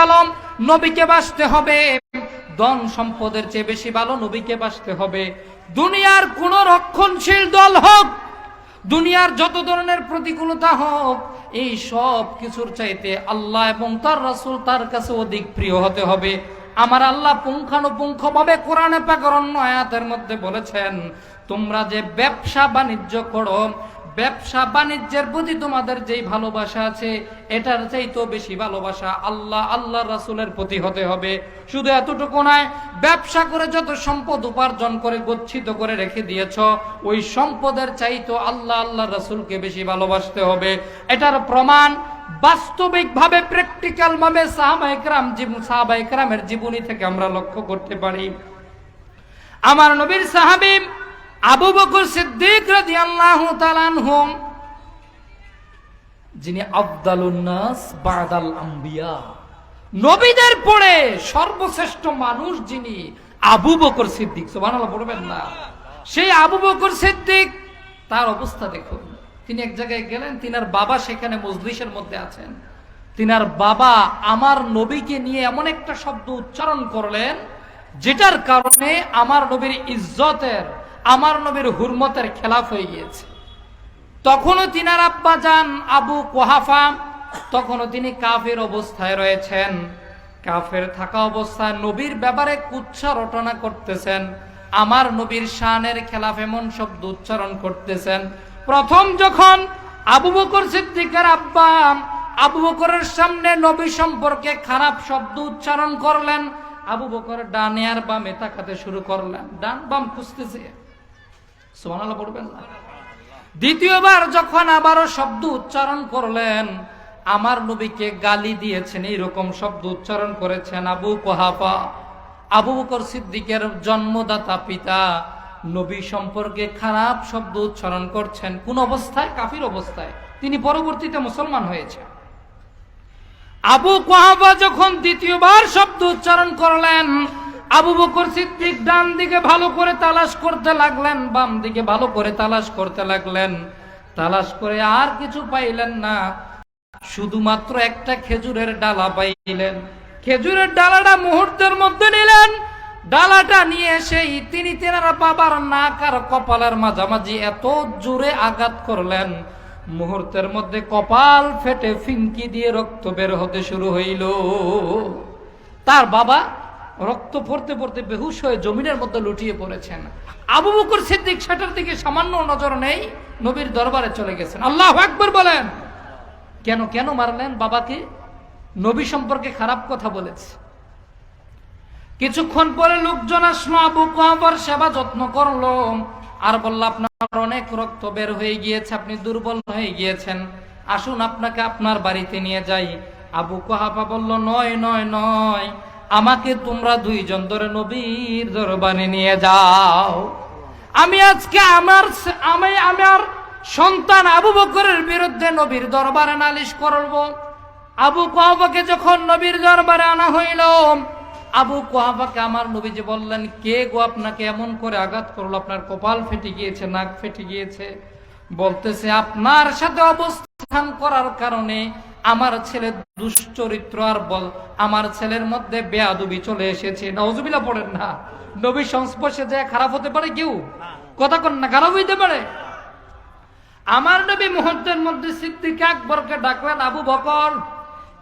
ভালো নবীকে বাসতে হবে। ধন সম্পদের চেয়ে বেশি ভালো নবীকে বাসতে হবে। দুনিয়ার কোন রক্ষণশীল দল হোক, দুনিয়ার যত ধরনের প্রতিকূলতা হোক, এই সব কিছুর চাইতে আল্লাহ এবং তার রাসূল তার কাছে অধিক প্রিয় হতে হবে। আমার আল্লাহ পুঙ্খানুপুঙ্খ ভাবে কোরআনে পাকের অন্য আয়াতের মধ্যে বলেছেন, তোমরা যে ব্যবসা বাণিজ্য করো ব্যবসা বাণিজ্যের প্রতি তোমাদের যেই ভালোবাসা আছে, এটার চাইতেও বেশি ভালোবাসা আল্লাহ আল্লাহ রাসূলের প্রতি হতে হবে। শুধু এতটুকু নয়, ব্যবসা করে যত সম্পদ উপার্জন করে, গচ্ছিত করে রেখে দিয়েছ, ওই সম্পদের চাইতো আল্লাহ আল্লাহ রাসূলকে বেশি ভালোবাসতে হবে। এটার প্রমাণ বাস্তবিকভাবে প্র্যাকটিক্যাল ভাবে সাহাবাইকরাম জীবন সাহাবাইকরামের জীবনী থেকে আমরা লক্ষ্য করতে পারি। আমার নবীর সাহাবী আবু বকর সিদ্দিক রাদিয়াল্লাহু তাআলা আনহু যিনি আফদালুন নাস বাদাল আম্বিয়া। নবীদের পরে সর্বশ্রেষ্ঠ মানুষ যিনি আবু বকর সিদ্দিক পড়বেন না। সেই আবু বকর সিদ্দিক, তার অবস্থা দেখুন। তিনি এক জায়গায় গেলেন, তিনার বাবা সেখানে মজলিসের মধ্যে আছেন। তিনার বাবা আমার নবীকে নিয়ে এমন একটা শব্দ উচ্চারণ করলেন, যেটার কারণে আমার নবীর ইজ্জতের আমার নবীর হুরমতের খেলাফ হয়ে গিয়েছে। তখনও তিনার আব্বা যান আবু কোহাফা, তখনও তিনি কাফের অবস্থায় রয়েছেন। কাফের থাকা অবস্থায় নবীর ব্যাপারে কুচ্ছা রটনা করতেছেন। আমার নবীর শানের খেলাফ এমন শব্দ উচ্চারণ করতেছেন। প্রথম যখন আবু বকর সিদ্দিকের আব্বা আবু বকরের সামনে নবী সম্পর্কে খারাপ শব্দ উচ্চারণ করলেন, আবু বকর ডানে আর বামে তাকাতে শুরু করলেন। ডান বাম খুঁজতেছে। সুবহানাল্লাহ পড়বেন না? দ্বিতীয়বার যখন আবারও শব্দ উচ্চারণ করলেন, আমার নবীকে গালি দিয়েছেন, এইরকম শব্দ উচ্চারণ করেছেন আবু কোহাফা। আবু বকর সিদ্দিকের জন্মদাতা পিতা নবী সম্পর্কে খারাপ শব্দ উচ্চারণ করছেন। কোন অবস্থায়? কাফির অবস্থায়। তিনি পরবর্তীতে মুসলমান হয়েছে আবু কোহাফা যখন দ্বিতীয়বার শব্দ উচ্চারণ করলেন আবু বকর সিদ্দিক ডান দিকে ভালো করে তালাশ করতে লাগলেন, বাম দিকে ভালো করে তালাশ করতে লাগলেন। তালাশ করে আর কিছু পাইলেন না। শুধুমাত্র একটা খেজুরের ডালা পাইলেন। খেজুরের ডালাটা মুহূর্তের মধ্যে নিলেন। ডালাটা নিয়ে এসেই তিনি তেনারা বাবার নাক আর কপালের মাঝামাঝি এত জোরে আঘাত করলেন। মুহূর্তের মধ্যে কপাল ফেটে ফিনকি দিয়ে রক্ত বের হতে শুরু হইল। তার বাবা রক্ত পড়তে পড়তে বেহুশ হয়ে জমিনের মধ্যে লুটিয়ে পড়েছেন। আবু বকর সিদ্দিক সেটার দিকে সামান্য নজর নেই, নবীর দরবারে চলে গেছেন। আল্লাহ আকবর বলেন, কেন কেন মারলেন বাবাকে? নবী সম্পর্কে খারাপ কথা বলেছে। কিছুক্ষণ পরে লোকজন আসলো, আবু কুহাবার সেবা যত্ন করল আর বলল, আপনার অনেক রক্ত বের হয়ে গিয়েছে, আপনি দুর্বল হয়ে গিয়েছেন। আসুন, আপনাকে আপনার বাড়িতে নিয়ে যাই। আবু কুহাফা বলল, নয় নয় নয়। আমাকে তোমরা দুইজন ধরে নবীর দরবারে নিয়ে যাও। আমি আজকে আমার আমি আমার সন্তান আবু বকরের বিরুদ্ধে নবীর দরবারে নালিশ করব। আবু কোহাবাকে যখন নবীর দরবারে আনা হইল, আবু কোহাবাকে আমার নবীজি বললেন, কে গো আপনাকে এমন করে আঘাত করল? আপনার কপাল ফেটে গিয়েছে, নাক ফেটে গিয়েছে। বলতেছে, আপনার সাথে অবস্থান করার কারণে আমার ছেলে দুশ্চরিত্র আর বল, আমার ছেলের মধ্যে বেয়াদুবি চলে এসেছে। নজবিলা পড়েন না। নবী সংস্পর্শে যায় খারাপ হতে পারে কেউ? কথা কন না, খারাপ হইতে পারে? আমার নবী মুহূর্তের মধ্যে সিদ্দিক আকবরকে ডাকলেন, আবু বকর,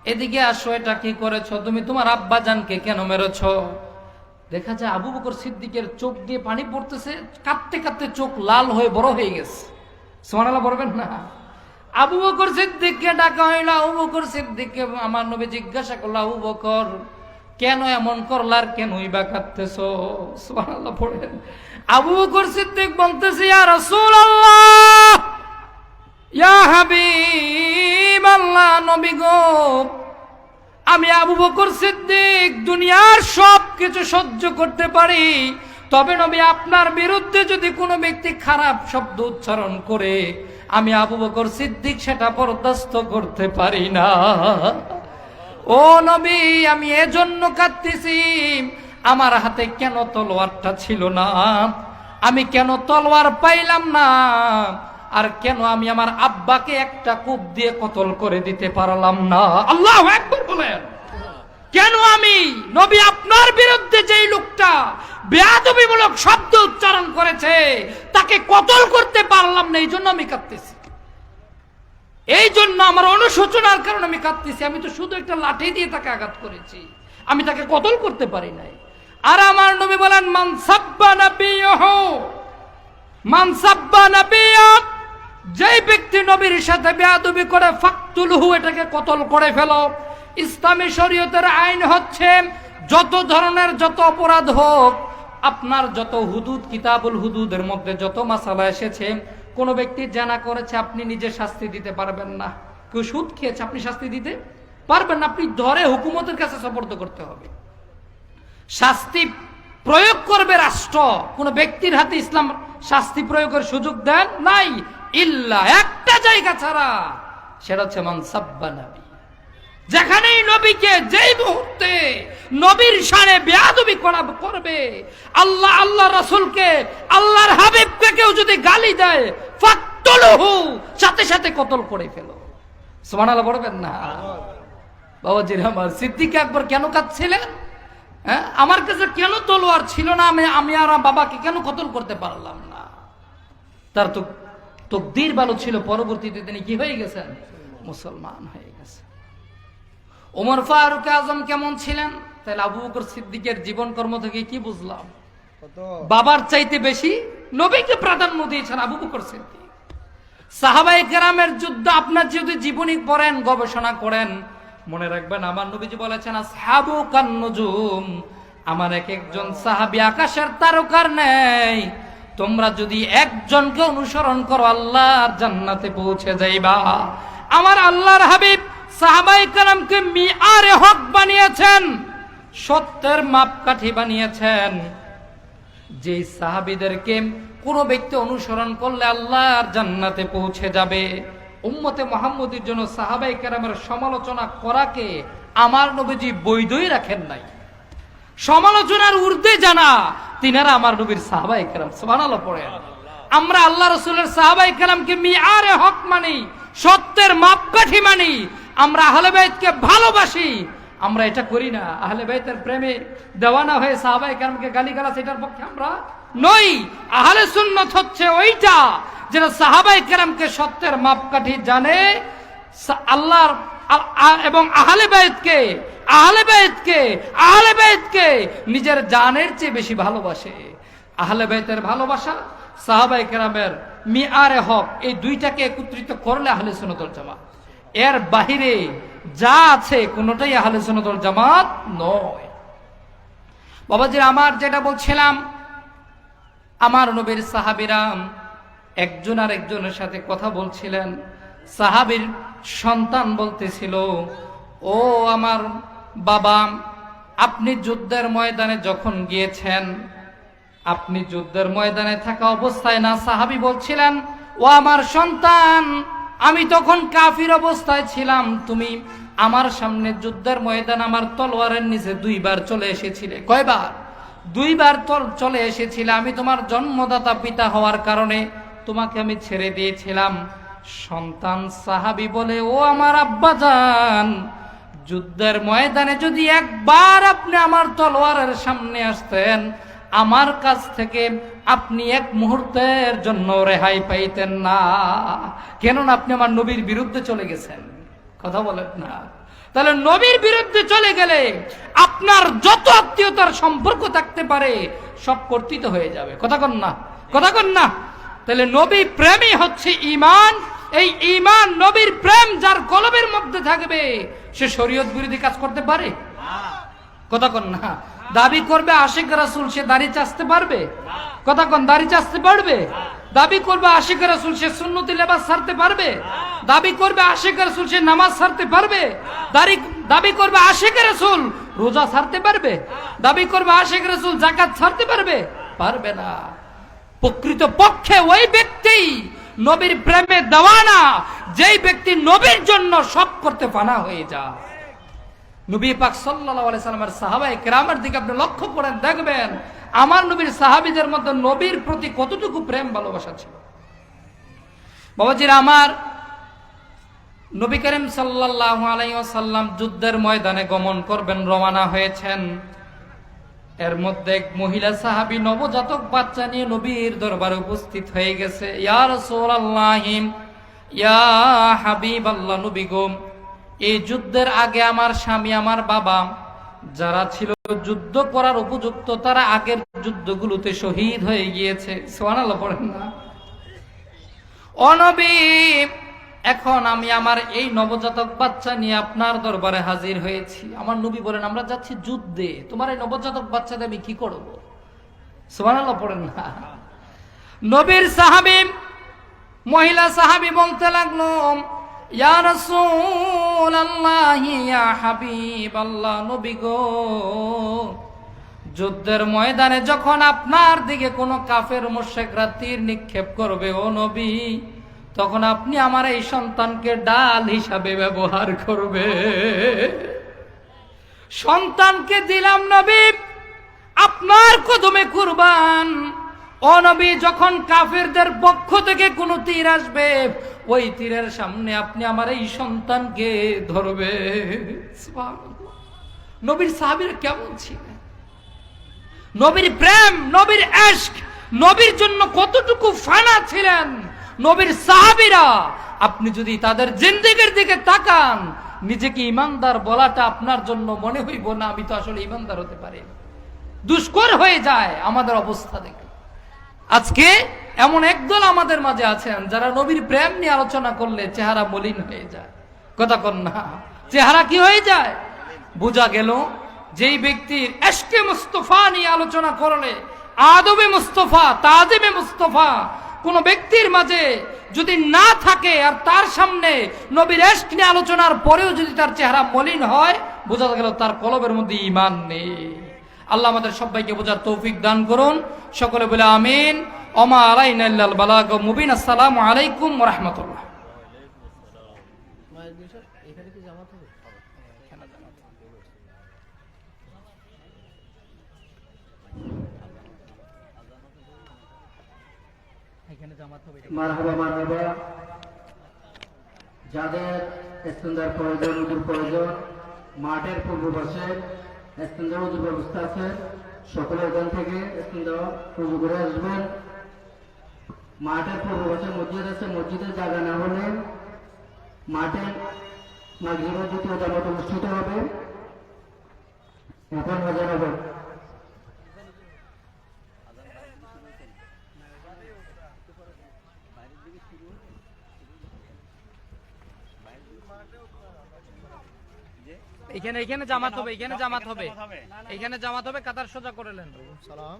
এদিকে আসো, এটা কি করেছ? তুমি তোমার আব্বা জানকে কেন মেরেছ? দেখা যায় আবু বকর সিদ্দিকের চোখ দিয়ে পানি পড়তেছে, কাঁদতে কাঁদতে চোখ লাল হয়ে বড় হয়ে গেছে। সোমানালা বলবেন না। আবু বকর সিদ্দিককে ডাকা হইল, আবু বকর সিদ্দিককে আমার নবী জিজ্ঞাসা করল, আবু বকর, কেন এমন করলার কেনই বা কাঁদতেছ? পড়েন। আবু বকর সিদ্দিক বলতেছে, ইয়া রাসূলুল্লাহ, ইয়া হাবিব আল্লাহ নবী গো, আমি আবু বকর সিদ্দিক দুনিয়ার সব কিছু সহ্য করতে পারি, তবে নবী আপনার বিরুদ্ধে যদি কোনো ব্যক্তি খারাপ শব্দ উচ্চারণ করে আমি আবু বকর সিদ্দিক, সেটা বরদাস্ত করতে পারি না। ও নবী, আমি এজন্য কাঁদতেছি। আমার হাতে কেন তলোয়ারটা ছিল না? আমি কেন তলোয়ার পাইলাম না? আর কেন আমি আমার আব্বাকে একটা কূপ দিয়ে কতল করে দিতে পারলাম না? আল্লাহ একবার বলেন। কেন আমি? নবী আপনার বিরুদ্ধে যেই লোকটা বেয়াদবিমূলক শব্দ উচ্চারণ করেছে, তাকে কতল করতে পারলাম না এই জন্য আমি কাঁদতেছি। এই জন্য আমার অনুশোচনার কারণে আমি কাঁদতেছি। আমি তো শুধু একটা লাঠি দিয়ে তাকে আঘাত করেছি। আমি তাকে কতল করতে পারি নাই। আর আমার নবী বলেন, মান সাব্বা নাবিয়হু মান সাব্বা নাবিয়া, যেই ব্যক্তি নবীর সাথে বেয়াদবি করে, ফাকতুলহু, এটাকে কতল করে ফেলো। ইসলামী শরীয়তের আইন হচ্ছে, যত ধরনের যত অপরাধ হোক, আপনার যত হুদুদ, কিতাবুল হুদুদের মধ্যে যত মাসালা এসেছে, কোন ব্যক্তি জানা করেছে, আপনি নিজে শাস্তি দিতে পারবেন না। কেউ সুদ খেয়েছে, আপনি শাস্তি দিতে পারবেন আপনি ধরে হুকুমতের কাছে সপর্দ করতে হবে। শাস্তি প্রয়োগ করবে রাষ্ট্র। কোন ব্যক্তির হাতে ইসলাম শাস্তি প্রয়োগের সুযোগ দেন নাই। ইল্লা একটা জায়গা ছাড়া, সেটা হচ্ছে মানসাব্বা যেখানেই নবীকে যেই মুহূর্তে নবীর শানে বেয়াদবি করা করবে, আল্লাহ আল্লাহ রাসূলকে, আল্লাহর হাবিবকে কেউ যদি গালি দেয়, ফাকতুলহু, সাথে সাথে কতল করে ফেলো। সুবহানাল্লাহ, পড়বেন না? বাবাজির আমার সিদ্দিক একবার কেন কাঁদছিলেন? হ্যাঁ আমার কাছে কেন তলোয়ার ছিল না? আমি আমি আর বাবাকে কেন কতল করতে পারলাম না? তার তো তকদির ভালো ছিল, পরবর্তীতে তিনি কি হয়ে গেছেন? মুসলমান হয়ে ওমর ফারুক আজম কেমন ছিলেন? তাহলে আবু বকর সিদ্দিকের জীবন কর্ম থেকে কি বুঝলাম? বাবার চাইতে বেশি নবীকে প্রাধান্য দিয়েছেন আবু বকর সিদ্দিক। সাহাবাই কেরামের যুদ্ধ আপনার যদি জীবনী পড়েন গবেষণা করেন মনে রাখবেন আমার নবীজি বলেছেন সাহাবু কান্নজুম আমার এক একজন সাহাবি আকাশের তারকার নেই। তোমরা যদি একজনকে অনুসরণ করো আল্লাহর জান্নাতে পৌঁছে যাইবা। আমার আল্লাহর হাবিব সাহাবাই কালামকে মিয়ারে হক বানিয়েছেন, সত্যের মাপকাঠি বানিয়েছেন। যে সাহাবিদেরকে কোনো ব্যক্তি অনুসরণ করলে আল্লাহর জান্নাতে পৌঁছে যাবে, উম্মতে মোহাম্মদের জন্য সাহাবাই কেরামের সমালোচনা করাকে আমার নবীজি বৈধই রাখেন নাই। সমালোচনার ঊর্ধ্বে জানা তিনারা আমার নবীর সাহাবাই কেরাম, সুবহানাল্লাহ পড়েন। আমরা আল্লাহ রসুলের সাহাবাই কেরামকে মিয়ারে হক মানি, সত্যের মাপকাঠি মানি আমরা আহলে বাইতকে ভালোবাসি। আমরা এটা করি না। আহলে বাইতের প্রেমে দেওয়ানা হয়ে সাহাবাই কেরামকে গালিগালাজ, এটার পক্ষে আমরা নই। আহলে সুন্নত হচ্ছে ওইটা যেটা সাহাবাই কেরামকে সত্যের মাপকাঠি জানে। আল্লাহর এবং আহলে বাইতকে আহলে বাইতকে আহলে বাইতকে নিজের জানের চেয়ে বেশি ভালোবাসে। আহলে বাইতের ভালোবাসা সাহাবাই কেরামের মিয়ারে হক, এই দুইটাকে একত্রিত করলে আহলে সুন্নতুল জামাত। এর বাহিরে যা আছে কোনোটাই আহলে সুন্নতুল জামাত নয়। বাবাজি, আমার যেটা বলছিলাম, আমার নবীর সাহাবিরাম একজন আর একজনের সাথে কথা বলছিলেন। সাহাবীর সন্তান বলতেছিল, ও আমার বাবা, আপনি যুদ্ধের ময়দানে যখন গিয়েছেন, আপনি যুদ্ধের ময়দানে থাকা অবস্থায় না? সাহাবি বলছিলেন, ও আমার সন্তান আমি তখন কাফির অবস্থায় ছিলাম। তুমি আমার সামনে যুদ্ধের ময়দান, আমার তলোয়ারের নিচে দুইবার চলে এসেছিলে। কয়বার? দুইবার তল চলে এসেছিলে। আমি তোমার জন্মদাতা পিতা হওয়ার কারণে তোমাকে আমি ছেড়ে দিয়েছিলাম। সন্তান সাহাবি বলে, ও আমার আব্বাজান, যুদ্ধের ময়দানে যদি একবার আপনি আমার তলোয়ারের সামনে আসতেন আমার কাছ থেকে আপনি এক মুহূর্তের জন্য রেহাই পাইতেন না। কেননা আপনি আমার নবীর বিরুদ্ধে চলে গেছেন। কথা বলেন না। তাহলে নবীর বিরুদ্ধে চলে গেলে আপনার যত আত্মীয়তার সম্পর্ক থাকতে পারে, সব কর্তৃত হয়ে যাবে। কথা কন না। কথা কন না। তাহলে নবী প্রেমই হচ্ছে ইমান এই ইমান নবীর প্রেম যার কলবের মধ্যে থাকবে, সে শরীয়ত বিরোধী কাজ করতে পারে? কথা কন না। দাবি করবে আশিক রাসুল, সে দাড়ি চাচতে পারবে? কথা কন, দাড়ি চাচতে পারবে? দাবি করবে আশিক রাসুল, সে সুন্নতি লেবাস সারতে পারবে? দাবি করবে আশিক রাসুল, সে নামাজ সারতে পারবে? দাড়ি, দাবি করবে আশিক রাসুল, রোজা সারতে পারবে? দাবি করবে আশিক রাসুল জাকাত ছাড়তে পারবে? পারবে না। প্রকৃত পক্ষে ওই ব্যক্তি নবীর প্রেমে দেওয়ানা যেই ব্যক্তি নবীর জন্য সব করতে ফানা হয়ে যায়। নবী পাক আলাইহি সাল্লামের সাহাবায়ে কেরামের দিকে আপনি লক্ষ্য করেন, দেখবেন আমার নবীর সাহাবীদের মধ্যে নবীর প্রতি কতটুকু প্রেম, ভালোবাসা ছিল। বাবাজিরা, আমার নবী করিম সাল্লাল্লাহু আলাইহি ওয়াসাল্লাম যুদ্ধের ময়দানে গমন করবেন, রওনা হয়েছেন। এর মধ্যে এক মহিলা সাহাবী, নবজাতক বাচ্চা নিয়ে নবীর দরবারে উপস্থিত হয়ে গেছে। ইয়ার রাসূলুল্লাহ, ইয়া হাবিবাল্লাহ, নবী গো এই যুদ্ধের আগে আমার স্বামী, আমার বাবা যারা ছিল যুদ্ধ করার উপযুক্ত, তারা আগের যুদ্ধগুলোতে শহীদ হয়ে গিয়েছে। সুবহানাল্লাহ, পড়েন না? অনবী এখন আমি আমার এই নবজাতক বাচ্চা নিয়ে আপনার দরবারে হাজির হয়েছি। আমার নবী বলেন, আমরা যাচ্ছি যুদ্ধে। তোমার এই নবজাতক বাচ্চাদের আমি কি করব? সুবহানাল্লাহ, পড়েন না? নবীর সাহাবী, মহিলা সাহাবী বলতে লাগল, ইয়া যুদ্ধের ময়দানে যখন আপনার দিকে কোনো কাফের মোশেকরা তীর নিক্ষেপ করবে, ও নবী, তখন আপনি আমার এই সন্তানকে ডাল হিসাবে ব্যবহার করবে। সন্তানকে দিলাম নবী, আপনার কদমে কুরবান। ও নবী, যখন কাফেরদের পক্ষ থেকে কোনো তীর আসবে, ওই তীরের সামনে আপনি আমার এই সন্তানকে ধরবে। নবীর সাহাবীরা কেমন ছিলেন? নবীর প্রেম, নবীর এশক, নবীর জন্য কতটুকু ফানা ছিলেন? নবীর সাহাবীরা, আপনি যদি তাদের জিন্দিগির দিকে তাকান, নিজেকে ইমানদার বলাটা আপনার জন্য মনে হইব না, আমি তো আসলে ইমানদার হতে পারি দুষ্কর হয়ে যায় আমাদের অবস্থা দেখে। আজকে এমন একদল আমাদের মাঝে আছেন যারা নবীর প্রেম নিয়ে আলোচনা করলে চেহারা মলিন হয়ে যায়। কথা কন না। চেহারা কি হয়ে যায়? বোঝা গেল যেই ব্যক্তির এশকে মুস্তফা নিয়ে আলোচনা করলে, আদবে মুস্তফা, তাজেবে মুস্তফা, কোন ব্যক্তির মাঝে যদি না থাকে আর তার সামনে নবীর এশক নিয়ে আলোচনার পরেও যদি তার চেহারা মলিন হয়, বোঝা গেল তার কলবের মধ্যে ইমান নেই। আল্লাহ আমাদের সবাইকে বোঝার তৌফিক দান করুন। সকলে বলে আমিন। অমা আলাইনা বালাগ মুবিন। আসসালামু আলাইকুম রাহমাতুল্লাহ। যাদের স্ট্যান্ডার প্রয়োজন প্রয়োজন, মাঠের পূর্ব পাশে স্ট্যান্ডার উজুর ব্যবস্থা আছে। সকলে ওখান থেকে স্ট্যান্ডার উজু করে আসবেন। মাঠের পূর্ব পাশে মসজিদ আছে। মসজিদের জায়গা না হলে মাঠে মাগরিবের দ্বিতীয় জামাত অনুষ্ঠিত হবে। এখন হাজার হবে। এখানে এখানে জামাত হবে এখানে জামাত হবে। এখানে জামাত হবে কাতার সোজা করে নেন। সালাম।